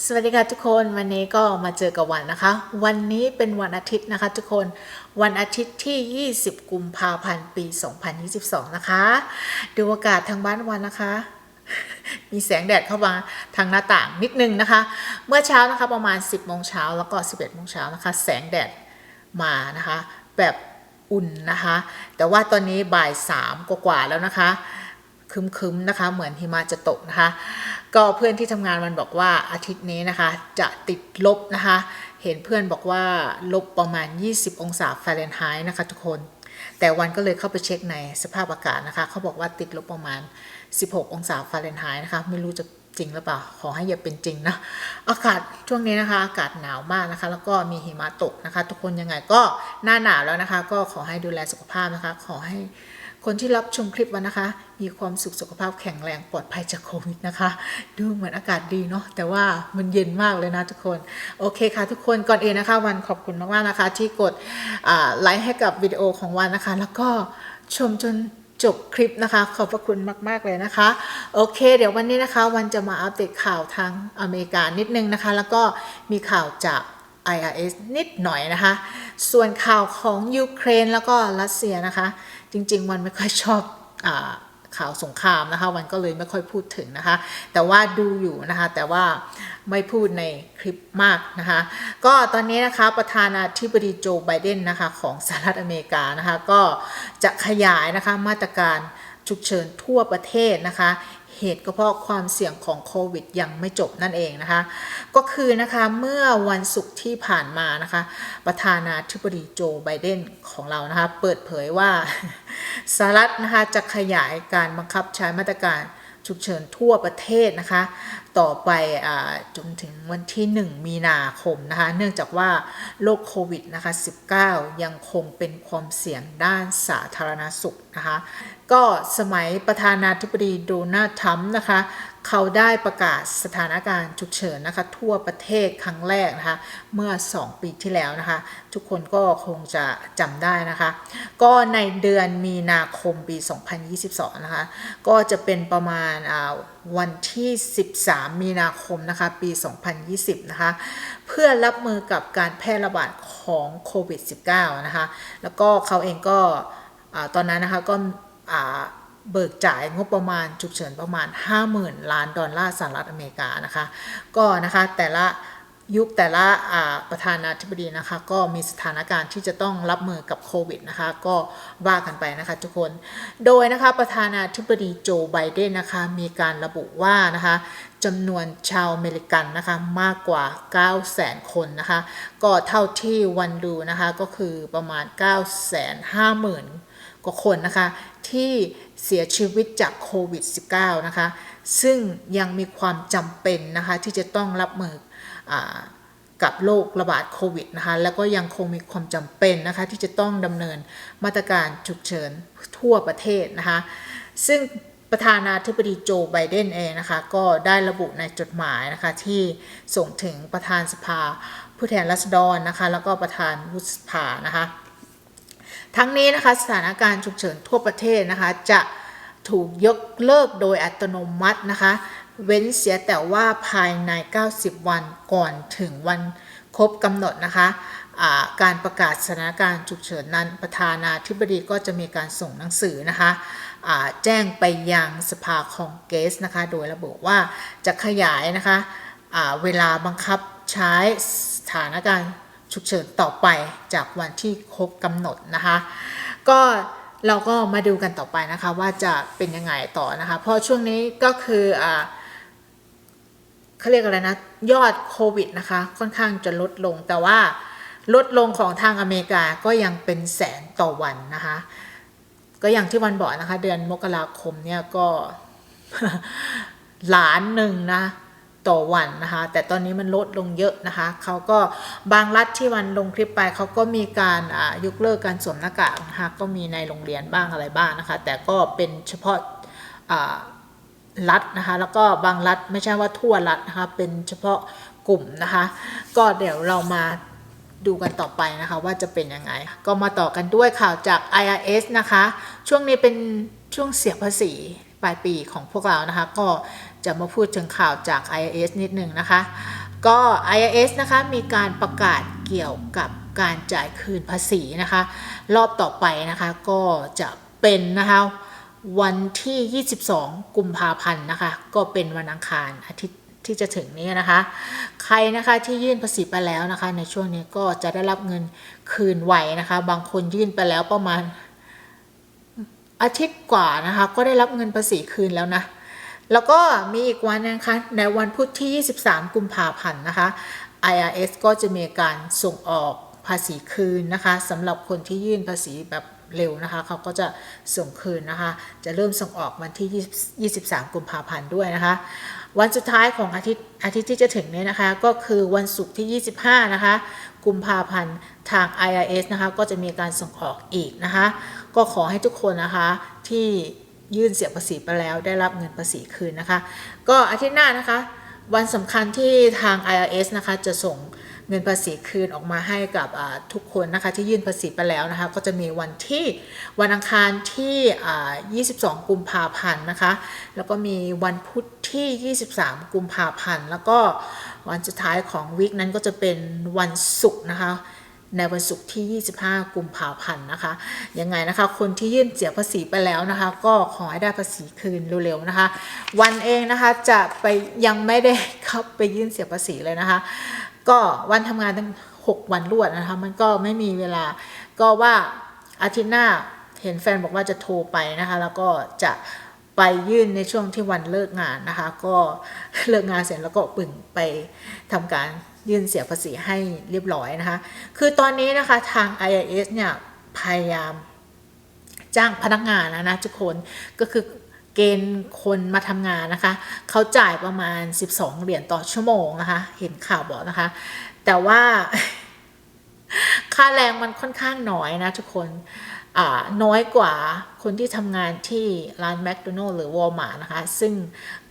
สวัสดีค่ะทุกคนวันนี้ก็มาเจอกับวันนะคะ วันนี้เป็นวันอาทิตย์นะคะทุกคนวันอาทิตย์ที่ 20 กุมภาพันธ์ปี 2022 นะคะ ดูอากาศทางบ้านวันนะคะ มีแสงแดดเข้ามาทางหน้าต่างนิดนึงนะคะ เมื่อเช้านะคะประมาณ 10 โมงเช้าแล้วก็ 11 โมงเช้านะคะ แสงแดดมานะคะ แบบอุ่นนะคะ แต่ว่าตอนนี้บ่าย 3 กว่าๆแล้วนะคะคึมๆนะคะ เหมือนหิมะจะตกนะคะ ก็เพื่อนที่ทำงานมันบอกว่าอาทิตย์นี้นะคะ จะติดลบนะคะ เห็นเพื่อนบอกว่าลบประมาณ 20 องศาฟาเรนไฮต์นะคะทุกคน แต่วันก็เลยเข้าไปเช็คในสภาพอากาศนะคะ เขาบอกว่าติดลบประมาณ 16 องศาฟาเรนไฮต์นะคะ ไม่รู้จะจริงหรือเปล่า ขอให้อย่าเป็นจริงนะ อากาศช่วงนี้นะคะ อากาศหนาวมากนะคะ แล้วก็มีหิมะตกนะคะ ทุกคนยังไงก็หน้าหนาวแล้วนะคะ ก็ขอให้ดูแลสุขภาพนะคะ ขอให้ คนที่รับชมคลิปวันนะคะ มีความสุขสุขภาพแข็งแรงปลอดภัยจากโควิดนะคะ ดูเหมือนอากาศดีเนาะแต่ว่ามันเย็นมากเลยนะทุกคน โอเคค่ะ ทุกคนก่อนอื่นนะคะวันขอบคุณมากๆนะคะ ที่กดไลค์ให้กับวิดีโอของวันนะคะ แล้วก็ชมจนจบคลิปนะคะ ขอบพระคุณมาก ๆ เลยนะคะ โอเค เดี๋ยววันนี้นะคะวันจะมาอัปเดตข่าวทางอเมริกานิดนึงนะคะ แล้วก็มีข่าวจาก IRS นิดหน่อยนะคะ ส่วนข่าวของยูเครนแล้วก็รัสเซียนะคะ จริง ๆ วันไม่ค่อยชอบอข่าวสงครามนะคะ วันก็เลยไม่ค่อยพูดถึงนะคะ แต่ว่าดูอยู่นะคะ แต่ว่าไม่พูดในคลิปมากนะคะ ก็ตอนนี้นะคะประธานาธิบดีโจไบเดนนะคะของสหรัฐอเมริกานะคะ ก็จะขยายนะคะมาตรการฉุกเฉินทั่วประเทศนะคะ เหตุก็เพราะความเสี่ยงของโควิดยังไม่จบนั่นเองนะคะ ก็คือนะคะเมื่อวันศุกร์ที่ผ่านมานะคะ ประธานาธิบดีโจไบเดนของเรานะคะ เปิดเผยว่าสหรัฐนะคะจะขยายการบังคับใช้มาตรการฉุกเฉินทั่วประเทศนะคะ ต่อไปอจนถึงวันที่ 1 มีนาคมนะคะ เนื่องจากว่าโรคโควิดนะคะ 19 ยังคงเป็นความเสี่ยงด้านสาธารณสุขนะคะ ก็สมัยประธานาธิบดีโดนัลด์ทรัมป์นะคะ เขาได้ประกาศสถานการณ์ฉุกเฉินนะคะ ทั่วประเทศครั้งแรกนะคะ เมื่อ 2 ปีที่แล้วนะคะ ทุกคนก็คงจะจำได้นะคะ ก็ในเดือนมีนาคมปี 2022 นะคะ ก็จะเป็นประมาณอ่า วันที่ 13 มีนาคมนะคะ ปี 2020 นะคะ เพื่อรับมือกับการแพร่ระบาดของโควิด -19 นะคะ แล้วก็เขาเองก็อตอนนั้นนะคะก็เบิกจ่ายงบประมาณฉุกเฉินประมาณ 50,000 ล้านดอลลาร์สหรัฐอเมริกานะคะ ก็นะคะแต่ละ ยุคแต่ละประธานาธิบดีนะคะ ก็มีสถานการณ์ที่จะต้องรับมือกับโควิดนะคะ ก็ว่ากันไปนะคะทุกคน โดยนะคะประธานาธิบดีโจไบเดนนะคะ มีการระบุว่านะคะจำนวนชาวอเมริกันนะคะมากกว่า 9 0 0 0 0คนนะคะ ก็เท่าที่วันดูนะคะก็คือประมาณ 9 5 0 0 0 0กว่าคนนะคะ ที่เสียชีวิตจากโควิด -19 นะคะ ซึ่งยังมีความจำเป็นนะคะที่จะต้องรับมือ กับโรคระบาดโควิดนะคะแล้วก็ยังคงมีความจำเป็นนะคะที่จะต้องดำเนินมาตรการฉุกเฉินทั่วประเทศนะคะซึ่งประธานาธิบดีโจไบเดนเองนะคะก็ได้ระบุในจดหมายนะคะที่ส่งถึงประธานสภาผู้แทนราษฎรนะคะแล้วก็ประธานวุฒิสภานะคะทั้งนี้นะคะสถานการณ์ฉุกเฉินทั่วประเทศนะคะจะถูกยกเลิกโดยอัตโนมัตินะคะ เว้นเสียแต่ว่าภายใน 90 วันก่อนถึงวันครบกำหนดนะคะการประกาศสถานการณ์ฉุกเฉินนั้นประธานาธิบดีก็จะมีการส่งหนังสือนะคะแจ้งไปยังสภาคองเกรสนะคะโดยระบุว่าจะขยายนะคะอ่าเวลาบังคับใช้สถานการณ์ฉุกเฉินต่อไปจากวันที่ครบกำหนดนะคะก็เราก็มาดูกันต่อไปนะคะว่าจะเป็นยังไงต่อนะคะเพราะช่วงนี้ก็คืออ่า เขาเรียกอะไรนะ ยอดโควิดนะคะ ค่อนข้างจะลดลง แต่ว่าลดลงของทางอเมริกาก็ยังเป็นแสนต่อวันนะคะ ก็อย่างที่วันบอกนะคะ เดือนมกราคมเนี่ยก็ล้านหนึ่งนะต่อวันนะคะ แต่ตอนนี้มันลดลงเยอะนะคะเขาก็บางรัฐที่วันลงคลิปไปเขาก็มีการยกเลิกการสวมหน้ากากนะคะก็มีในโรงเรียนบ้างอะไรบ้างนะคะ แต่ก็เป็นเฉพาะ รัฐนะคะ แล้วก็บางรัฐไม่ใช่ว่าทั่วรัฐนะคะ เป็นเฉพาะกลุ่มนะคะ ก็เดี๋ยวเรามาดูกันต่อไปนะคะว่าจะเป็นยังไง ก็มาต่อกันด้วยข่าวจาก IRS นะคะ ช่วงนี้เป็นช่วงเสียภาษีปลายปีของพวกเรานะคะ ก็จะมาพูดถึงข่าวจาก IRS นิดนึงนะคะ ก็ IRS นะคะมีการประกาศเกี่ยวกับการจ่ายคืนภาษีนะคะ รอบต่อไปนะคะก็จะเป็นนะคะ วันที่ 22 กุมภาพันธ์นะคะ ก็เป็นวันอังคารอาทิตย์ที่จะถึงนี้นะคะ ใครนะคะที่ยื่นภาษีไปแล้วนะคะ ในช่วงนี้ก็จะได้รับเงินคืนไวนะคะ บางคนยื่นไปแล้วประมาณอาทิตย์กว่านะคะ ก็ได้รับเงินภาษีคืนแล้วนะ แล้วก็มีอีกวันนะคะในวันพุธที่ 23 กุมภาพันธ์นะคะ IRS ก็จะมีการส่งออก ภาษีคืนนะคะสำหรับคนที่ยื่นภาษีแบบเร็วนะคะเขาก็จะส่งคืนนะคะ จะเริ่มส่งออกวันที่ 23 กุมภาพันธ์ด้วยนะคะ วันสุดท้ายของอาทิตย์อาทิตย์ที่จะถึงนี้นะคะ ก็คือวันศุกร์ที่ 25 นะคะ กุมภาพันธ์ทาง IRS นะคะ ก็จะมีการส่งออกอีกนะคะ ก็ขอให้ทุกคนนะคะที่ยื่นเสียภาษีไปแล้วได้รับเงินภาษีคืนนะคะ ก็อาทิตย์หน้านะคะ วันสำคัญที่ทาง IRS นะคะจะส่ง เงินภาษีคืนออกมาให้กับทุกคนนะคะที่ยื่นภาษีไปแล้วนะคะก็จะมีวันที่วันอังคารที่ 22 กุมภาพันธ์นะคะแล้วก็มีวันพุธที่ 23 กุมภาพันธ์แล้วก็วันสุดท้ายของวีคนั้นก็จะเป็นวันศุกร์นะคะในวันศุกร์ที่ 25 กุมภาพันธ์นะคะ ยังไงนะคะ คนที่ยื่นเสียภาษีไปแล้วนะคะ ก็ขอให้ได้ภาษีคืนเร็วๆนะคะ วันเองนะคะจะไปยังไม่ได้เข้าไปยื่นเสียภาษีเลยนะคะ ก็วันทำงานตั้ง6วันรวดนะคะมันก็ไม่มีเวลา ก็ว่าอาทิตย์หน้าเห็นแฟนบอกว่าจะโทรไปนะคะ แล้วก็จะไปยื่นในช่วงที่วันเลิกงานนะคะ ก็เลิกงานเสร็จแล้วก็ปึ่งไปทำการยื่นเสียภาษีให้เรียบร้อยนะคะ คือตอนนี้นะคะทาง IRS เนี่ยพยายามจ้างพนักงานนะนะทุกคนก็คือ เกณฑ์คนมาทำงานนะคะ เขาจ่ายประมาณ 12 เหรียญต่อชั่วโมงนะคะ เห็นข่าวบอกนะคะ แต่ว่า ค่าแรงมันค่อนข้างน้อยนะทุกคนอ่าน้อยกว่าคนที่ทำงานที่ร้านแมคโดนัลล์หรือวอลมาร์นะคะ ซึ่ง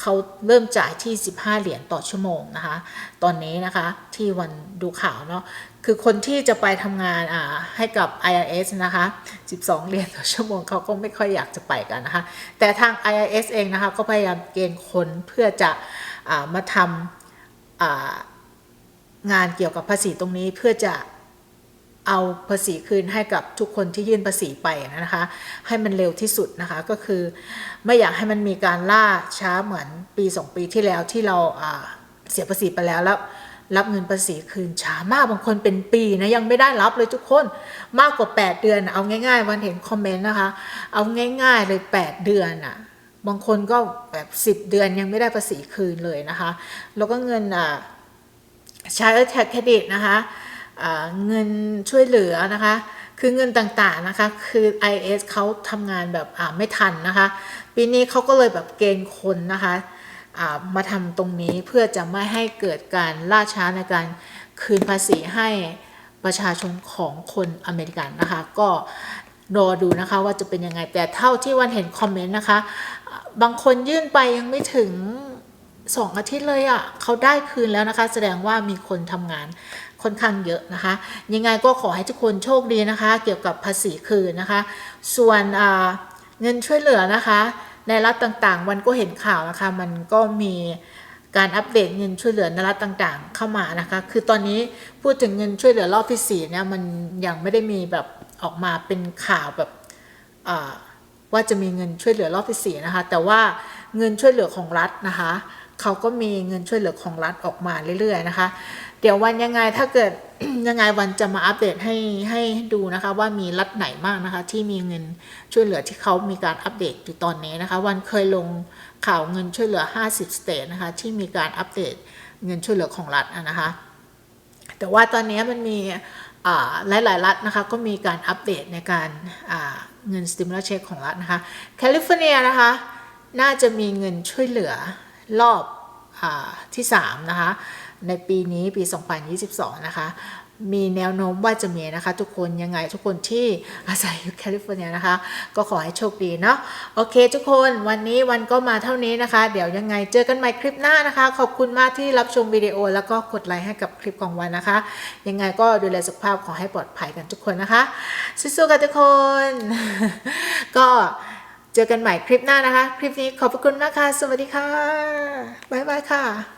เขาเริ่มจ่ายที่ 15 เหรียญต่อชั่วโมงนะคะ ตอนนี้นะคะที่วันดูข่าวเนาะ คือคนที่จะไปทำงานอ่าให้กับ IRS นะคะ 12 เหรียญต่อชั่วโมงเขาก็ไม่ค่อยอยากจะไปกันนะคะ แต่ทาง IRS เองนะคะ ก็พยายามเกณฑ์คนเพื่อจะอ่ามาทำอ่างานเกี่ยวกับภาษีตรงนี้เพื่อจะเอาภาษีคืนให้กับทุกคนที่ยื่นภาษีไปนะคะ ให้มันเร็วที่สุดนะคะก็คือไม่อยากให้มันมีการล่าช้าเหมือนปี 2 ปีที่แล้วที่เราอ่าเสียภาษีไปแล้วแล้ว รับเงินภาษีคืนช้ามากบางคนเป็นปีนะยังไม่ได้รับเลยทุกคนมากกว่า 8 เดือนอะเอาง่ายๆ วันเห็นคอมเมนต์นะคะ เอาง่ายๆเลย 8 เดือนอะบางคนก็แบบ 10 เดือนยังไม่ได้ภาษีคืนเลยนะคะ แล้วก็เงินอ่าใช้แท็กเครดิตนะคะเงินช่วยเหลือนะคะ คือเงินต่างๆนะคะ คือ IS เขาทำงานแบบอ่าไม่ทันนะคะ ปีนี้เขาก็เลยแบบเกณฑ์คนนะคะ มาทำตรงนี้เพื่อจะไม่ให้เกิดการล่าช้าในการคืนภาษีให้ประชาชนของคนอเมริกันนะคะ ก็รอดูนะคะว่าจะเป็นยังไงแต่เท่าที่วันเห็นคอมเมนต์นะคะ บางคนยื่นไปยังไม่ถึงสองอาทิตย์เลยอะ่ะเขาได้คืนแล้วนะคะ แสดงว่ามีคนทำงานค่อนข้างเยอะนะคะ ยังไงก็ขอให้ทุกคนโชคดีนะคะ เกี่ยวกับภาษีคืนนะคะ ส่วนเงินช่วยเหลือนะคะ ในรัฐต่างๆวันก็เห็นข่าวนะคะมันก็มีการอัปเดตเงินช่วยเหลือในรัฐต่างๆ เข้ามานะคะ คือตอนนี้พูดถึงเงินช่วยเหลือรอบที่สี่เนี่ยมันยังไม่ได้มีแบบออกมาเป็นข่าวแบบว่าจะมีเงินช่วยเหลือรอบที่สี่นะคะ แต่ว่าเงินช่วยเหลือของรัฐนะคะเขาก็มีเงินช่วยเหลือของรัฐออกมาเรื่อยๆนะคะ เดี๋ยววันยังไงถ้าเกิดยังไงวันจะมาอัปเดตให้ให้ดูนะคะ ว่ามีรัฐไหนบ้างนะคะ ที่มีเงินช่วยเหลือที่เขามีการอัปเดตอยู่ตอนนี้นะคะ วันเคยลงข่าวเงินช่วยเหลือ 50 สเตทนะคะ ที่มีการอัปเดตเงินช่วยเหลือของรัฐนะคะ แต่ว่าตอนนี้มันมีอ่าหลายๆรัฐนะคะก็มีการอัปเดตในการเงินสติมูลเช็คของรัฐนะคะแคลิฟอร์เนียนะคะน่าจะมีเงินช่วยเหลือรอบอที่3นะคะ ในปีนี้ปี 2022 นะคะ มีแนวโน้มว่าจะมีนะคะทุกคนยังไงทุกคนที่อาศัยอยู่แคลิฟอร์เนียนะคะ ก็ขอให้โชคดีเนาะโอเคทุกคนวันนี้วันก็มาเท่านี้นะคะ เดี๋ยวยังไงเจอกันใหม่คลิปหน้านะคะ ขอบคุณมากที่รับชมวิดีโอ แล้วก็กดไลค์ให้กับคลิปของวันนะคะ ยังไงก็ดูแลสุขภาพขอให้ปลอดภัยกันทุกคนนะคะสู้ๆกันทุกคน ก็เจอกันใหม่คลิปหน้านะคะ คลิปนี้ขอบพระคุณมากค่ะ สวัสดีค่ะ บ๊ายบายค่ะ